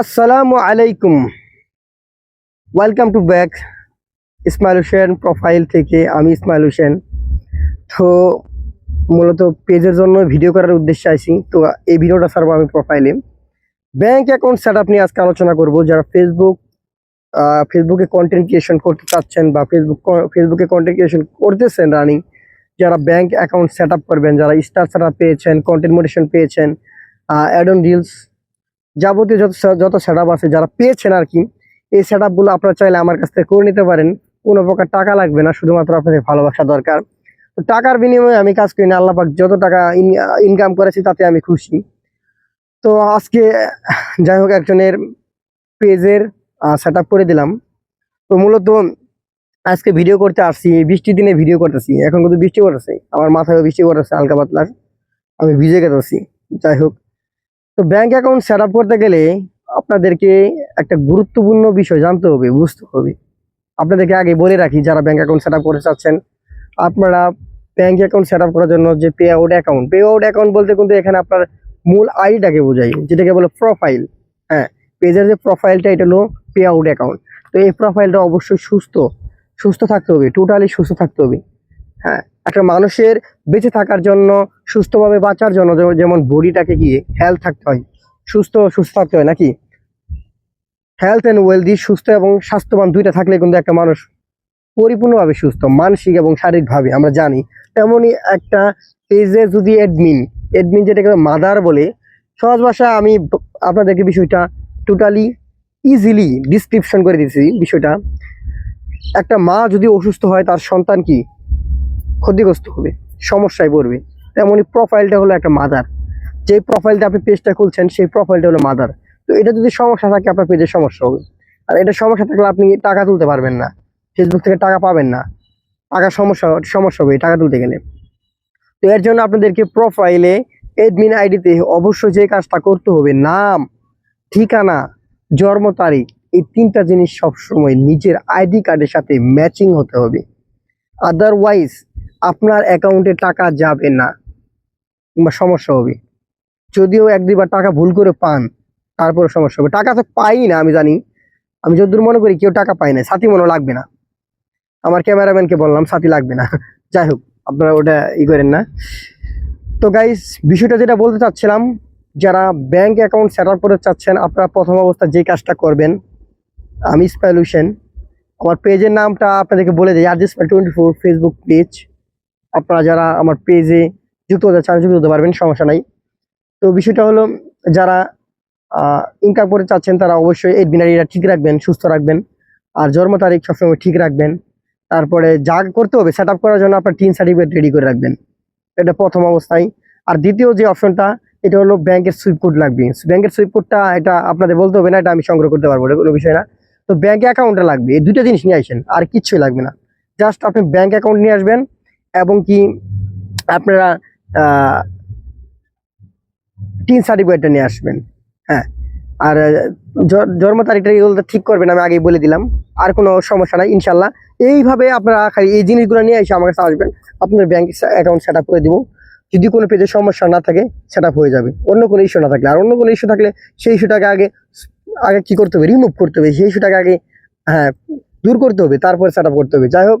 আসসালামু আলাইকুম। Welcome to back Ismail Hossain profile থেকে আমি ইসমাইল হোসেন। তো মূলত পেজের জন্য ভিডিও করার উদ্দেশ্যে আইছি। তো এই ভিডিওটা ছাড়বো আমি প্রোফাইলে ব্যাংক অ্যাকাউন্ট সেট আপ নিয়ে আজকে আলোচনা করব। যারা ফেসবুক ফেসবুকে কন্টেন্ট ক্রিয়েশন করতে চাচ্ছেন বা ফেসবুক ফেসবুকে কন্টেন্ট ক্রিয়েশন করতেছেন রানিং যারা ব্যাংক অ্যাকাউন্ট সেট করবেন, যারা স্টার সেট পেয়েছেন কন্টেন্ট মোটিভেশন পেয়েছেন অ্যাড ডিলস যাবতীয় যত যত সেট আছে, যারা পেয়েছেন আর কি এই সেট আপগুলো আপনারা চাইলে আমার কাছ থেকে করে নিতে পারেন। কোনো প্রকার টাকা লাগবে না, শুধুমাত্র আপনাদের ভালোবাসা দরকার। তো টাকার বিনিময়ে আমি কাজ করি না আল্লাহ পাক যত টাকা ইনকাম করেছি তাতে আমি খুশি। তো আজকে যাই হোক, একজনের পেজের সেট করে দিলাম। তো মূলত আজকে ভিডিও করতে আসছি, বৃষ্টির দিনে ভিডিও করতেছি। এখন কিন্তু বৃষ্টি করতেছে আমার মাথায় বৃষ্টি করতেছে হালকা পাতলা আমি ভিজে গেতেছি। যাই হোক তো ব্যাংক অ্যাকাউন্ট সেট আপ করতে গেলে আপনাদেরকে একটা গুরুত্বপূর্ণ বিষয় জানতে হবে, বুঝতে হবে। আপনাদেরকে আগে বলে রাখি, যারা ব্যাংক অ্যাকাউন্ট সেট আপ করতে চাচ্ছেন, আপনারা ব্যাংক অ্যাকাউন্ট সেট আপ করার জন্য যে pay out account pay out account বলতে কিন্তু এখানে আপনার মূল আইডিটাকে বোঝাই যেটাকে বলে প্রোফাইল হ্যাঁ পেজের যে প্রোফাইলটা এটা হলো পে আউট অ্যাকাউন্ট তো এই প্রোফাইলটা অবশ্যই সুস্থ সুস্থ থাকতে হবে টোটালি সুস্থ থাকতে হবে। হ্যাঁ একটা মানুষের বেঁচে থাকার জন্য, সুস্থভাবে বাঁচার জন্য যেমন- বডিটাকে কি হেলথ থাকতে হয়, সুস্থ সুস্থ থাকতে হয় নাকি? হেলথ অ্যান্ড ওয়েলদি সুস্থ এবং স্বাস্থ্যবান দুইটা থাকলে কিন্তু একটা মানুষ পরিপূর্ণভাবে সুস্থ, মানসিক এবং শারীরিকভাবে, আমরা জানি। তেমনই একটা পেজে যদি অ্যাডমিন অ্যাডমিন যেটাকে মাদার বলে, সহজ ভাষা আমি আপনাদেরকে বিষয়টা টোটালি ইজিলি ডিসক্রিপশন করে দিয়েছি বিষয়টা। একটা মা যদি অসুস্থ হয়, তার সন্তান কি? ক্ষতিগ্রস্ত হবে, সমস্যায় পড়বে। তেমনই প্রোফাইলটা হলো একটা মাদার যে প্রোফাইলটা আপনি পেজটা খুলছেন, সেই প্রোফাইলটা হলো মাদার তো এটা যদি সমস্যা থাকে, আপনার পেজের সমস্যা হবে। আর এটা সমস্যা থাকলে আপনি টাকা তুলতে পারবেন না। ফেসবুক থেকে টাকা পাবেন না। টাকার সমস্যা সমস্যা হবে টাকা তুলতে গেলে। তো এর জন্য আপনাদেরকে প্রোফাইলে এডমিন আইডিতে অবশ্যই যে কাজটা করতে হবে, নাম, ঠিকানা, জন্ম তারিখ, এই তিনটা জিনিস সবসময় নিজের আইডি কার্ডের সাথে ম্যাচিং হতে হবে। আদারওয়াইজ আপনার অ্যাকাউন্টে টাকা যাবে না, কিংবা সমস্যা হবে। যদিও এক দুইবার টাকা ভুল করে পান তারপরে সমস্যা হবে। টাকা তো পাই না, আমি জানি। আমি যতদূর মনে করি কেউ টাকা পায় না, সাথী মনে লাগবে না। আমার ক্যামেরাম্যানকে বললাম, সাথী লাগবে না। যাই হোক, আপনারা ওটা ই করেন না। তো গাইস বিষয়টা যেটা বলতে চাচ্ছিলাম, যারা ব্যাংক অ্যাকাউন্ট সেট আপ করতে চাচ্ছেন, আপনারা প্রথম অবস্থা যে কাজটা করবেন, আমি হোসেন আমার পেজের নামটা আপনাদেরকে বলে দিই আর Ismail twenty four Facebook page আপনারা যারা আমার পেজে যুক্ত হতে চান, যুক্ত হতে পারবেন, সমস্যা নাই। তো বিষয়টা হলো, যারা ইনকাম করতে চাচ্ছেন, তারা অবশ্যই এই বিনারিটা ঠিক রাখবেন, সুস্থ রাখবেন। আর জন্ম তারিখ সবসময় ঠিক রাখবেন। তারপরে যা করতে হবে সেট করার জন্য আপনার টিন সার্টিফিকেট রেডি করে রাখবেন। এটা প্রথম অবস্থায়। আর দ্বিতীয় যে অপশনটা এটা হলো ব্যাংকের সুইপ কোড লাগবে। ব্যাংকের সুইপ কোডটা এটা আপনাদের বলতে হবে না, এটা আমি সংগ্রহ করতে পারব, কোনো বিষয় না। তো ব্যাংক অ্যাকাউন্টটা লাগবে। এই দুটো জিনিস নিয়ে আসেন, আর কিচ্ছুই লাগবে না। জাস্ট আপনি ব্যাংক অ্যাকাউন্ট নিয়ে আসবেন এবং কি আপনারা টিন সার্টিফিকেটটা নিয়ে আসবেন। হ্যাঁ আর জন্ম তারিখটা এগুলো ঠিক করবেন আমি আগেই বলে দিলাম। আর কোনো সমস্যা নাই ইনশাল্লাহ এইভাবে আপনারা খালি এই জিনিসগুলো নিয়ে এসে আমার কাছে আসবেন, আপনার ব্যাংক অ্যাকাউন্ট সেট করে দিব। যদি কোনো পেজে সমস্যা না থাকে সেট হয়ে যাবে। অন্য কোনো ইস্যু না থাকলে। আর অন্য কোনো ইস্যু থাকলে, সেই ইস্যুটাকে আগে আগে কি করতে হবে? রিমুভ করতে হবে। সেই ইস্যুটাকে আগে হ্যাঁ দূর করতে হবে। তারপরে সেট করতে হবে। যাই হোক